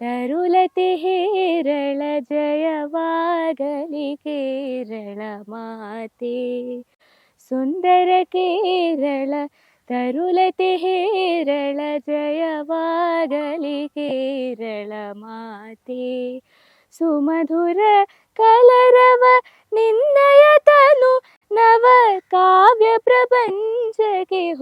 तरुलति हेरळ जयवागलि केरळ माते सुन्दर केरळ तरुलति हेरळ जयवागलि केरळ माते सुमधुर कलरव निन्दय तनु नव काव्य प्रपञ्च के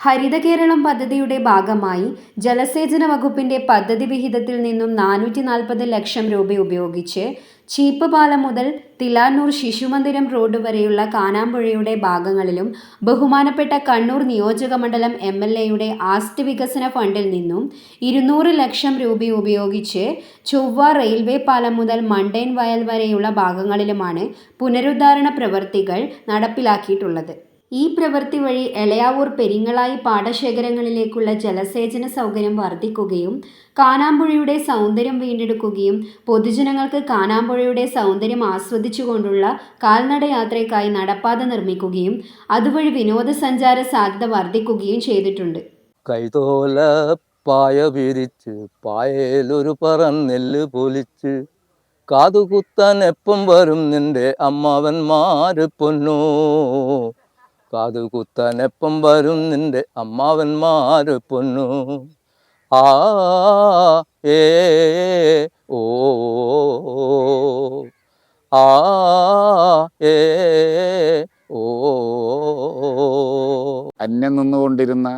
ഹരിത കേരളം പദ്ധതിയുടെ ഭാഗമായി ജലസേചന വകുപ്പിന്റെ പദ്ധതി വിഹിതത്തിൽ നിന്നും നാനൂറ്റി നാൽപ്പത് ലക്ഷം രൂപ ഉപയോഗിച്ച് ചീപ്പ് പാലം മുതൽ തിലാനൂർ ശിശുമന്ദിരം റോഡ് വരെയുള്ള കാനാമ്പുഴയുടെ ഭാഗങ്ങളിലും ബഹുമാനപ്പെട്ട കണ്ണൂർ നിയോജക മണ്ഡലം എം എൽ എയുടെ ആസ്തി വികസന ഫണ്ടിൽ നിന്നും ഇരുന്നൂറ് ലക്ഷം രൂപ ഉപയോഗിച്ച് ചൊവ്വ റെയിൽവേ പാലം മുതൽ മണ്ടേൻ വയൽ വരെയുള്ള ഭാഗങ്ങളിലുമാണ് പുനരുദ്ധാരണ പ്രവൃത്തികൾ നടപ്പിലാക്കിയിട്ടുള്ളത്. ഈ പ്രവൃത്തി വഴി എളയാവൂർ പെരിങ്ങളായി പാടശേഖരങ്ങളിലേക്കുള്ള ജലസേചന സൗകര്യം വർദ്ധിക്കുകയും കാനാമ്പുഴയുടെ സൗന്ദര്യം വീണ്ടെടുക്കുകയും പൊതുജനങ്ങൾക്ക് കാനാമ്പുഴയുടെ സൗന്ദര്യം ആസ്വദിച്ചുകൊണ്ടുള്ള കാൽനടയാത്രയ്ക്കായി നടപ്പാത നിർമ്മിക്കുകയും അതുവഴി വിനോദസഞ്ചാര സാധ്യത വർദ്ധിക്കുകയും ചെയ്തിട്ടുണ്ട്. കൈതോല പായ വിരിച്ച് പായയിലൊരു പറന്നെല്ല് പൊലിച്ച് കാതുകുത്താൻ എപ്പം വരും നിന്റെ അമ്മാവന്മാര് പൊന്നോ? കാതുകുത്താൻ എപ്പം വരും നിന്റെ അമ്മാവന്മാര് പൊന്നു. ആ ഏ ഓ ആ ഏ ഓ. അന്യം നിന്നുകൊണ്ടിരുന്ന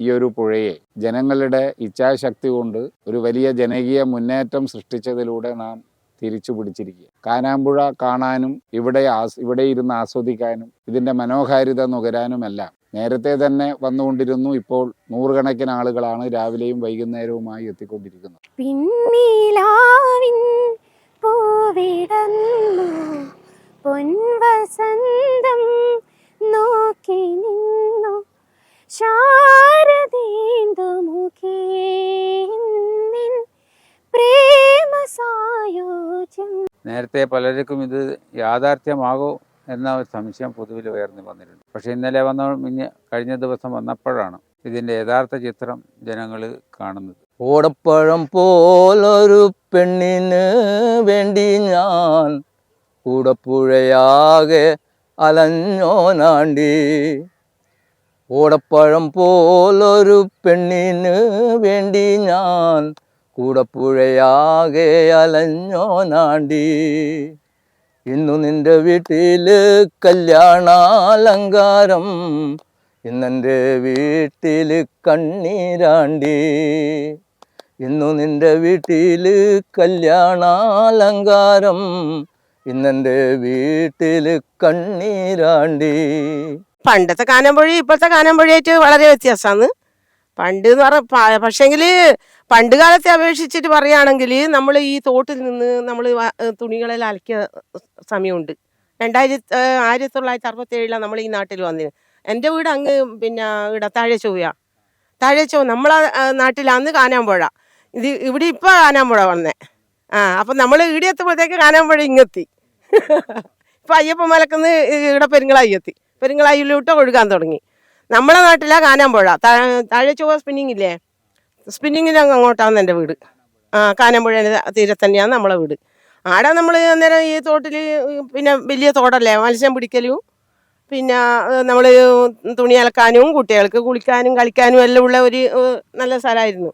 ഈ ഒരു പുഴയെ ജനങ്ങളുടെ ഇച്ഛാശക്തി കൊണ്ട് ഒരു വലിയ ജനകീയ മുന്നേറ്റം സൃഷ്ടിച്ചതിലൂടെ നാം തിരിച്ചു പിടിച്ചിരിക്കുക. കാനാമ്പുഴ കാണാനും ഇവിടെ ആസ് ഇവിടെ ഇരുന്ന് ആസ്വദിക്കാനും ഇതിന്റെ മനോഹാരിത നുകരാനുമെല്ലാം നേരത്തെ തന്നെ വന്നുകൊണ്ടിരുന്നു. ഇപ്പോൾ നൂറുകണക്കിന് ആളുകളാണ് രാവിലെയും വൈകുന്നേരവുമായി എത്തിക്കൊണ്ടിരിക്കുന്നത്. പിന്നിലാവിൻ പൊൻവസന്തം നോക്കി നിന്നു നേരത്തെ പലർക്കും ഇത് യാഥാർത്ഥ്യമാകോ എന്ന ഒരു സംശയം പൊതുവിൽ ഉയർന്നു വന്നിട്ടുണ്ട്. പക്ഷേ ഇന്നലെ വന്ന മിഞ്ഞ കഴിഞ്ഞ ദിവസം വന്നപ്പോഴാണ് ഇതിന്റെ യഥാർത്ഥ ചിത്രം ജനങ്ങൾ കാണുന്നത്. ഓടപ്പഴം പോലൊരു പെണ്ണിന് വേണ്ടി ഞാൻ കൂടപ്പുഴയാകെ അലഞ്ഞോനാണ്ടി ഓടപ്പഴം പോലൊരു പെണ്ണിന് വേണ്ടി ഞാൻ കൂടപ്പുഴയാകെ അലഞ്ഞോനാണ്ടി ഇന്നു നിന്റെ വീട്ടിൽ കല്യാണാലങ്കാരം ഇന്നെന്റെ വീട്ടിൽ കണ്ണീരാണ്ടി. ഇന്നു നിന്റെ വീട്ടിൽ കല്യാണാലങ്കാരം ഇന്നെന്റെ വീട്ടിൽ കണ്ണീരാണ്ടി. പണ്ടത്തെ കാനമ്പൊഴി ഇപ്പോഴത്തെ കാനമ്പൊഴിയായിട്ട് വളരെ വ്യത്യാസമാണ്. പണ്ട് എന്ന് പറഞ്ഞ പക്ഷെങ്കിൽ പണ്ട് കാലത്തെ അപേക്ഷിച്ചിട്ട് പറയുകയാണെങ്കിൽ നമ്മൾ ഈ തോട്ടിൽ നിന്ന് നമ്മൾ തുണികളിൽ അലക്കിയ സമയമുണ്ട്. രണ്ടായിരത്തി ആയിരത്തി തൊള്ളായിരത്തി അറുപത്തി ഏഴിലാണ് നമ്മൾ ഈ നാട്ടിൽ വന്നത് എന്റെ വീട് അങ്ങ് പിന്നെ ഇവിടെ താഴെ ചൊവ്വ താഴെ ചൊവ്വ നമ്മളെ നാട്ടിലാന്ന് കാനാമ്പുഴ. ഇത് ഇവിടെ ഇപ്പോൾ കാനാമ്പുഴ വന്നേ. ആ അപ്പം നമ്മൾ ഇവിടെ എത്തുമ്പോഴത്തേക്ക് കാനാമ്പുഴ ഇങ്ങെത്തി. ഇപ്പം അയ്യപ്പ മലക്കുന്ന് ഇവിടെ പെരുങ്ങളായി എത്തി. പെരുങ്ങളായിലോട്ട് ഒഴുകാൻ തുടങ്ങി. നമ്മളെ നാട്ടിലാ കാനാമ്പുഴ താഴെ ചുവ സ്പിന്നിങ് ഇല്ലേ? സ്പിന്നിങ്ങിൽ അങ്ങ് അങ്ങോട്ടാണ് എന്റെ വീട്. ആ കാനാമ്പുഴ തീരെ തന്നെയാണ് നമ്മളെ വീട്. ആടെ നമ്മൾ അന്നേരം ഈ തോട്ടിൽ പിന്നെ വലിയ തോടല്ലേ? മത്സ്യം പിടിക്കലും പിന്നെ നമ്മൾ തുണി അലക്കാനും കുട്ടികൾക്ക് കുളിക്കാനും കളിക്കാനും എല്ലാം ഉള്ള ഒരു നല്ല സ്ഥലമായിരുന്നു.